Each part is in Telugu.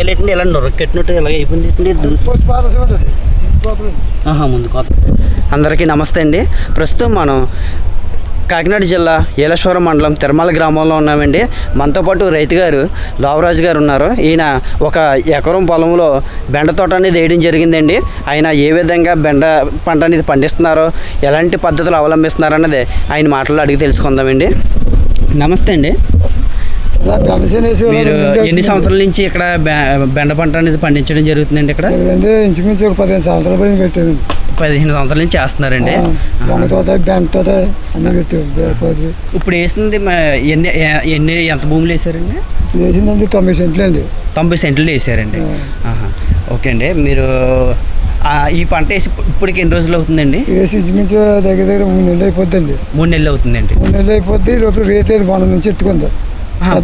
ఏంటండి ఇలా నొరకెట్టినట్టు ఇలాగ అయిపోయింది? ముందు కోత అందరికీ నమస్తే అండి. ప్రస్తుతం మనం కాకినాడ జిల్లా ఏలేశ్వరం మండలం తిరుమల గ్రామంలో ఉన్నామండి. మనతో పాటు రైతు గారు లావరాజు గారు ఉన్నారు. ఈయన ఒక ఎకరం పొలంలో బెండ తోట అనేది వేయడం జరిగిందండి. ఆయన ఏ విధంగా బెండ పంట అనేది పండిస్తున్నారో ఎలాంటి పద్ధతులు అవలంబిస్తున్నారు అన్నది ఆయన మాటల్లో అడిగి తెలుసుకుందామండి. నమస్తే అండి. ఇలా మీరు ఎన్ని సంవత్సరాల నుంచి ఇక్కడ బెండ పంట అనేది పండించడం జరుగుతుందండి ఇక్కడ? ఇంచుమించు ఒక పదిహేను సంవత్సరాల పైన పెట్టాను పదిహేను సంవత్సరాల నుంచి చేస్తున్నారండి. ఇప్పుడు వేసింది ఎన్ని ఎన్ని ఎంత భూములు వేసారండి? వేసిందండి తొంభై సెంట్లు అండి. తొంభై సెంట్లు వేసారండి. ఓకే అండి. మీరు ఈ పంట వేసి ఇప్పు- ఇప్పటికి ఎన్ని రోజులు అవుతుందండి? వేసి ఇంచుమించు దగ్గర దగ్గర మూడు నెలలు అయిపోద్దండి. మూడు నెలలు అవుతుందండి. మూడు నెలలు అయిపోద్ది లోపల రేట్ లేదు మొన్న నుంచి ఎత్తుకుంది.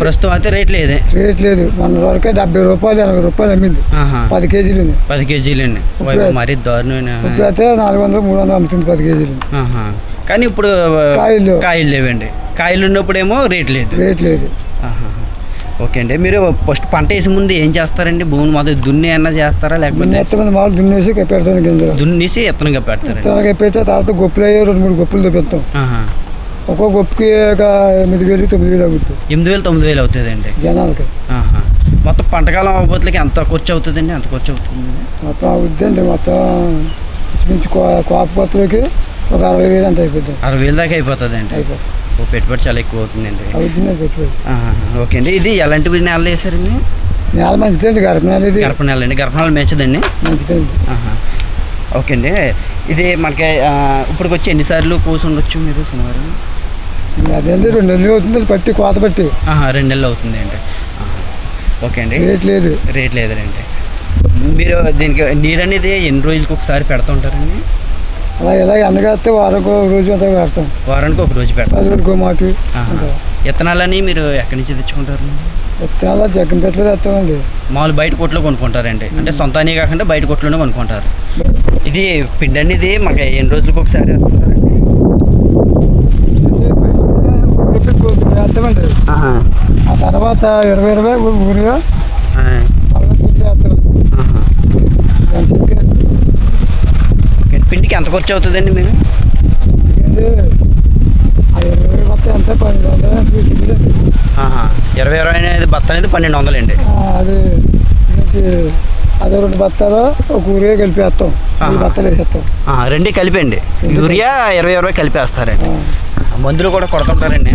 ప్రస్తుతం అయితే రేట్ లేదే. రేట్ లేదు. మొన్న వరకే డెబ్బై రూపాయలు ఎనభై రూపాయలు అమ్మింది. పది కేజీలు పది కేజీలండి ఓయ్ ఇప్పుడు- మరీ దారుణమైన అయితే నాలుగు వందలు మూడు వందలు అమ్ముతుంది పది కేజీలు. కానీ ఇప్పుడు కాయలు. కాయలు లేవండి. కాయలు ఉన్నప్పుడేమో రేట్ లేదు. రేట్ లేదు. ఓకే అండి. మీరు ఫస్ట్ పంట వేసే ముందు ఏం చేస్తారండి? భూమిని మొదలు దున్ని అన్న చేస్తారా? లేకపోతే మొత్తం మాలు దున్నేసి పెడతాను గింజలు. దున్నేసి ఎత్తనగా పెడతారండి విత్తనాలు పెట్టే తర్వాత గొప్పలు అయ్యి రెండు మూడు గొప్పలు తెప్పిస్తాం. ఒక్కో గొప్పకి ఒక ఎనిమిది వేలు తొమ్మిది వేలు అవుతుంది ఎనిమిది వేలు తొమ్మిది వేలు అవుతుందండి జనాలకి. ఆహా. మొత్తం పంటకాలం అవ్వబోతులకి ఎంత ఖర్చు అవుతుందండి ఎంత ఖర్చు అవుతుంది? మొత్తం అవుద్దండి మొత్తం మించి కోప కొత్తలోకి ఒక అరవై వేలు అంత అయిపోద్ది. అరవై వేలు దాకా అయిపోతుందండి అయిపోతుంది ఓ పెట్టుబడి చాలా ఎక్కువ అవుతుందండి అవుతుంది పెట్టుబడి. ఆహా. ఓకే అండి. ఇది ఎలాంటి నెలలు వేసారండి నేల మంచిదండి గరప నేల ఇది. గర్భ నెల అండి. గర్భ నెల మంచిదండి? మంచిదండి ఆహా. ఓకే అండి. ఇది మనకి ఆ, ఇప్పటికి వచ్చి ఎన్నిసార్లు కోసి ఉండొచ్చు మీరు సుమారు అదేంటి రెండు నెలలు అవుతుంది పట్టి కోత పట్టి. రెండు నెలలు అవుతుంది అండి. ఓకే అండి. రేట్ లేదు. రేట్ లేదండి మీరు దీనికి నీరు అనేది ఎన్ని రోజులకి ఒకసారి పెడతా ఉంటారండి? అలా ఇలా ఎండగాస్తే వారకు రోజు అంతా పెడతాం. వారానికి ఒక రోజు పెడతాం పది ఆహా. విత్తనాలని మీరు ఎక్కడి నుంచి తెచ్చుకుంటారు? విత్తనాలు జగ్గం పెట్టలు తెస్తామండి. మామూలు బయట కొట్లో కొనుక్కుంటారండి. అంటే సొంతానే కాకుండా బయట కొట్లోనే కొనుక్కుంటారు. ఇది పిండి అనేది మాకు ఎన్ని రోజులకు ఒకసారి వేస్తుంటారండి? ఆహా. ఆ తర్వాత ఇరవై ఇరవై ఊరిగా. పిండికి ఎంత ఖర్చు అవుతుందండి మీరు? ఇరవై వందలు. ఇరవై అనేది బత్త అనేది పన్నెండు వందలండి. అది ఇంక అదే రెండు బత్తాలు ఒక ఊరిగా కలిపేస్తాం. బత్తాలు వేసేస్తాం. రెండు కలిపండి యూరియా ఇరవై ఇరవై కలిపేస్తారండి. మందులు కూడా కొడుతుంటారండి.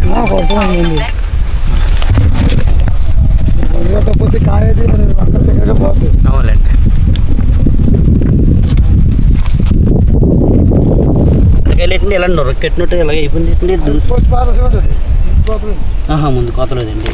కాయది అవునండి అందుకెళ్ళేటండి ఇలా నొరకెట్టినట్టు ఇలాగ అయిపోయింది ముందు కోతలేదండి